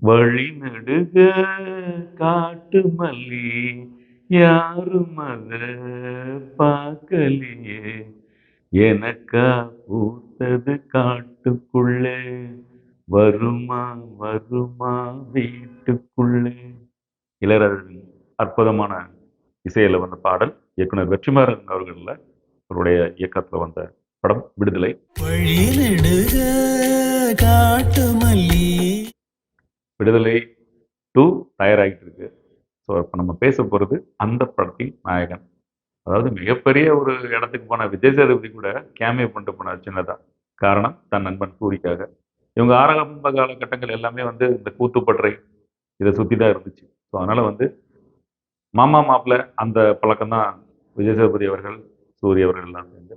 வழி நெடுக காட்டு மல்லி யாரும் அத பார்க்கலையே. எனக்கா பூத்தது காட்டுக்குள்ளே வருமா வருமா வீட்டுக்குள்ளே. இளையராஜன் அற்புதமான இசையில் வந்த பாடல் இயக்குனர் வெற்றிமாறன் அவர்களில் அவருடைய இயக்கத்தில் வந்த படம் விடுதலை. வழி நெடுக காட்டு மல்லி. விடுதலை டூ தயாராகிட்டு இருக்கு ஸோ இப்போ நம்ம பேச போகிறது அந்த படத்தின் நாயகன். அதாவது மிகப்பெரிய ஒரு இடத்துக்கு போன விஜய் சேதுபதி கூட கேமியோ பண்ணிட்டு போனார் சின்னதாக காரணம் தன் நண்பன் சூரிக்காக இவங்க ஆரம்ப காலகட்டங்கள் எல்லாமே வந்து இந்த கூத்துப்பற்றை இதை சுற்றி தான் இருந்துச்சு. ஸோ அதனால் வந்து மாமா மாப்பிள்ள அந்த பழக்கம் தான் விஜய் சேதுபதி அவர்கள் சூரிய அவர்கள் எல்லாம் சேர்ந்து.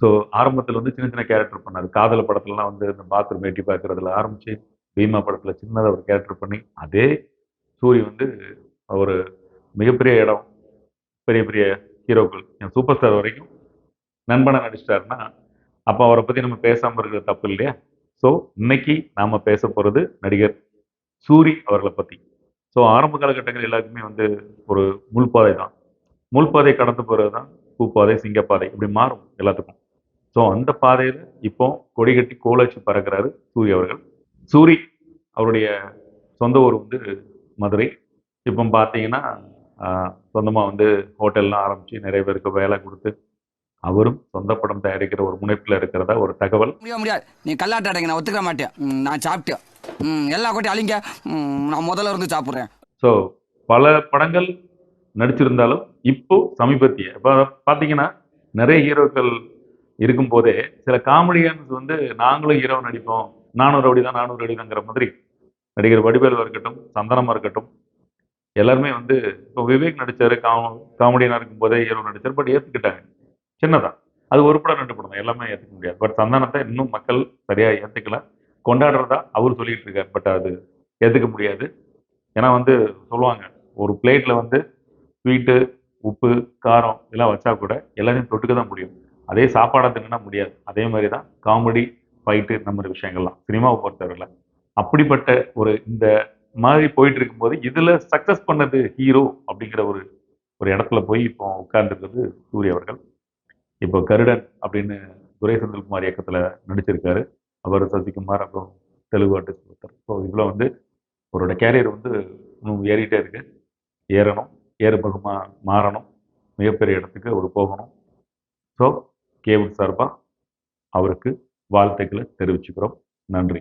ஸோ ஆரம்பத்தில் வந்து சின்ன சின்ன கேரக்டர் பண்ணார். காதல் படத்துலலாம் வந்து இந்த பாத்ரூம் எட்டி பார்க்குறதுல ஆரம்பிச்சு பீமா படத்தில் சின்னதாக ஒரு கேரக்டர் பண்ணி அதே சூரி வந்து அவர் மிகப்பெரிய இடம் பெரிய பெரிய ஹீரோக்கள் என் சூப்பர் ஸ்டார் வரைக்கும் நண்பனை நடிச்சிட்டாருன்னா அப்போ அவரை பற்றி நம்ம பேசாமல் இருக்கிற தப்பு இல்லையா? ஸோ இன்னைக்கு நாம் பேச போகிறது நடிகர் சூரி அவர்களை பற்றி ஸோ ஆரம்ப காலகட்டங்கள் எல்லாருக்குமே வந்து ஒரு முள்பாதை தான். முள்பாதை கடந்து போகிறது தான் பூப்பாதை சிங்கப்பாதை இப்படி மாறும் எல்லாத்துக்கும். ஸோ அந்த பாதையில் இப்போ கொடி கட்டி கோலச்சு பறக்கிறாரு சூரி அவர்கள். சூரி அவருடைய சொந்த ஊர் வந்து மதுரை. இப்போ பார்த்தீங்கன்னா சொந்தமாக வந்து ஹோட்டல்லாம் ஆரம்பித்து நிறைய பேருக்கு வேலை கொடுத்து அவரும் சொந்த படம் தயாரிக்கிற ஒரு முனைப்பில் இருக்கிறதா ஒரு தகவல். முடியாது முடியாது. நீ கல்லாட்ட அடைங்க நான் ஒத்துக்க மாட்டேன். நான் சாப்பிட்டேன் எல்லா கொட்டி அழிங்க. நான் முதல்ல இருந்து சாப்பிட்றேன். ஸோ பல படங்கள் நடிச்சிருந்தாலும் இப்போ சமீபத்திய இப்போ பார்த்தீங்கன்னா நிறைய ஹீரோக்கள் இருக்கும்போதே சில காமெடியன்ஸ் வந்து நாங்களும் ஹீரோ நடிப்போம் நானூறு அடி தான் நானூறு அடி தாங்கிற மாதிரி நடிகர் வடிவேலுவாக இருக்கட்டும் சந்தனமாக இருக்கட்டும் எல்லாருமே வந்து இப்போ விவேக் நடித்தார் காம காமெடியனாக இருக்கும் போதே ஹீரோ நடித்தார் பட் ஏற்றுக்கிட்டாங்க சின்னதான் அது ஒரு படம் ரெண்டு படம் தான் எல்லாமே ஏற்றுக்க முடியாது. பட் சந்தானத்தை இன்னும் மக்கள் சரியாக ஏற்றுக்கல கொண்டாடுறதா அவர் சொல்லிட்டு இருக்கார் பட் அது ஏற்றுக்க முடியாது. ஏன்னா வந்து சொல்லுவாங்க ஒரு பிளேட்டில் வந்து ஸ்வீட்டு உப்பு காரம் இதெல்லாம் வச்சா கூட எல்லாத்தையும் தொட்டுக்க தான் முடியும். அதே சாப்பாடை தின்னா முடியாது. அதே மாதிரி தான் காமெடி ஃபைட்டு இந்த மாதிரி விஷயங்கள்லாம். சினிமாவை பொறுத்தவரையில். அப்படிப்பட்ட ஒரு இந்த மாதிரி போயிட்டு இருக்கும்போது இதில் சக்ஸஸ் பண்ணது ஹீரோ அப்படிங்கிற ஒரு ஒரு இடத்துல போய் இப்போ உட்கார்ந்துருக்கிறது சூரிய அவர்கள். இப்போ கருடன் அப்படின்னு துரை செந்தில்குமார் இயக்கத்தில் நடிச்சிருக்காரு. அவர் சசிகுமார் அப்புறம் தெலுங்கு ஆர்டிஸ்ட் ஒருத்தர். ஸோ இதில் வந்து அவரோட கேரியர் வந்து இன்னும் ஏறிட்டே இருக்கு. ஏறணும். ஏறுபகமாக மாறணும். மிகப்பெரிய இடத்துக்கு அவர் போகணும். ஸோ கேவுட் சார்பாக அவருக்கு வாழ்த்துக்களை தெரிவிச்சுக்கிறோம். நன்றி.